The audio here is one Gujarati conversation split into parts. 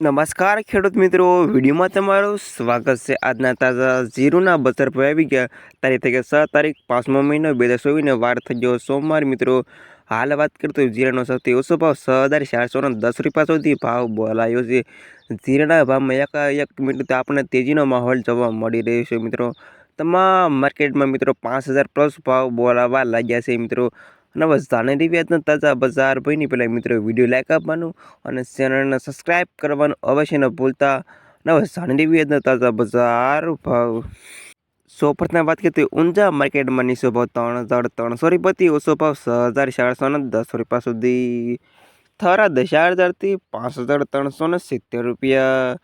નમસ્કાર ખેડૂત મિત્રો, વિડીયોમાં તમારું સ્વાગત છે. આજના તાજા ઝીરોના બજાર પર આવી ગયા. તારીખ થઈ ગયા સાત તારીખ, પાંચમો મહિનો, બે હજાર ચોવીસને વાર થઈ ગયો સોમવાર મિત્રો. હાલ વાત કરતો જીરાનો સૌથી ઓછો ભાવ છ હજાર ચારસો દસ રૂપિયા સુધી ભાવ બોલાયો છે. જીરાના ભાવમાં એક એક મિનિટ આપણને તેજીનો માહોલ જોવા મળી રહ્યો છે મિત્રો. તમામ માર્કેટમાં મિત્રો પાંચ હજાર પ્લસ ભાવ બોલાવા લાગ્યા છે મિત્રો. અને બસ વ્યાજના તાજા બજાર ભાઈની પહેલાં મિત્રો વીડિયો લાઈક આપવાનું અને ચેનલને સબસ્ક્રાઈબ કરવાનું અવશ્ય ન ભૂલતા. અને વ્યાજના તાજા બજાર ભાવ. સો પ્રથમ વાત કરીએ તો ઊંઝા માર્કેટમાં નીચો ભાવ ત્રણ હજાર ત્રણસો રૂપિયાથી ઓછો ભાવ છ હજાર ચારસો ને દસ રૂપિયા સુધી. થરા દસ હજારથી પાંચ હજાર ત્રણસો ને સિત્તેર રૂપિયા.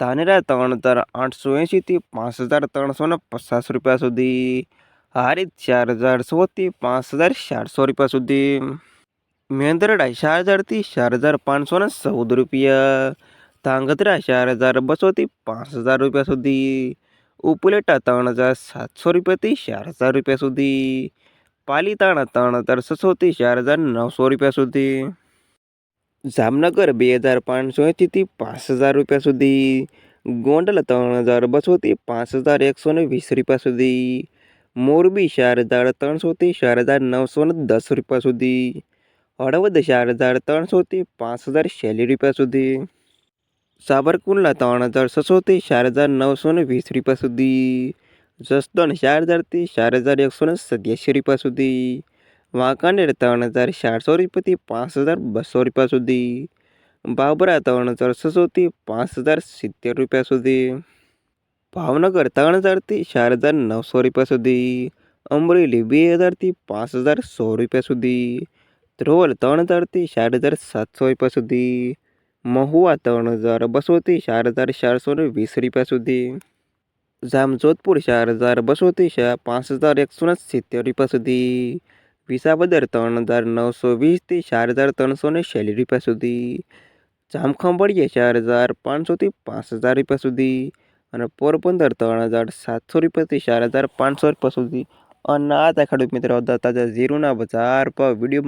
ધાનેરા ત્રણ હજાર આઠસો એંશીથી પાંચ હજાર ત્રણસો ને પચાસ રૂપિયા સુધી. હારીત ચાર હજાર સોથી પાંચ હજાર ચારસો રૂપિયા સુધી. મેંદરડા ચાર હજારથી ચાર હજાર પાંચસો ને ચૌદ રૂપિયા. ધાંગધ્રા ચાર હજાર બસોથી પાંચ હજાર રૂપિયા સુધી. ઉપલેટા ત્રણ હજાર સાતસો રૂપિયાથી ચાર હજાર રૂપિયા સુધી. પાલીતાણા ત્રણ હજાર છસોથી ચાર હજાર નવસો રૂપિયા સુધી. જામનગર બે હજાર પાંચસો એંશીથી પાંચ હજાર રૂપિયા સુધી. ગોંડલ ત્રણ હજાર બસોથી પાંચ હજાર એકસો વીસ રૂપિયા સુધી. મોરબી ચાર હજાર ત્રણસોથી ચાર હજાર નવસો ને દસ રૂપિયા સુધી. હળવદ ચાર હજાર ત્રણસોથી પાંચ હજાર છેલ્લી રૂપિયા સુધી. સાબરકુંડલા ત્રણ હજાર છસોથી ચાર હજાર નવસો ને વીસ રૂપિયા સુધી. જસદણ ચાર હજારથી ચાર હજાર એકસો ને સત્યાસી રૂપિયા સુધી. વાંકાનેર ત્રણ હજાર ચારસો રૂપિયાથી પાંચ હજાર બસો રૂપિયા સુધી. બાબરા ત્રણ હજાર છસોથી પાંચ હજાર સિત્તેર રૂપિયા સુધી. ભાવનગર ત્રણ હજારથી ચાર હજાર નવસો રૂપિયા સુધી, અમરેલી બે હજારથી પાંચ હજાર સો રૂપિયા સુધી, ધ્રોલ ત્રણ હજારથી ચાર હજાર સાતસો રૂપિયા સુધી, મહુવા ત્રણ હજાર બસોથી ચાર હજાર ચારસો ને વીસ રૂપિયા સુધી, જામજોધપુર ચાર હજાર બસોથી પાંચ હજાર એકસો ને સિત્તેર રૂપિયા સુધી, વિસાવદર ત્રણ હજાર નવસો વીસથી ચાર હજાર ત્રણસો ને શૈલી રૂપિયા સુધી જામખંભાળિયા ચાર હજાર પાંચસોથી પાંચ હજાર રૂપિયા સુધી અને પોરબંદર ત્રણ હજાર સાતસો રૂપિયાથી ચાર હજાર પાંચસો રૂપિયા સુધી. અને આ હતા ખેડૂત મિત્રો તાજા ઝીરોના બજાર પર વીડિયો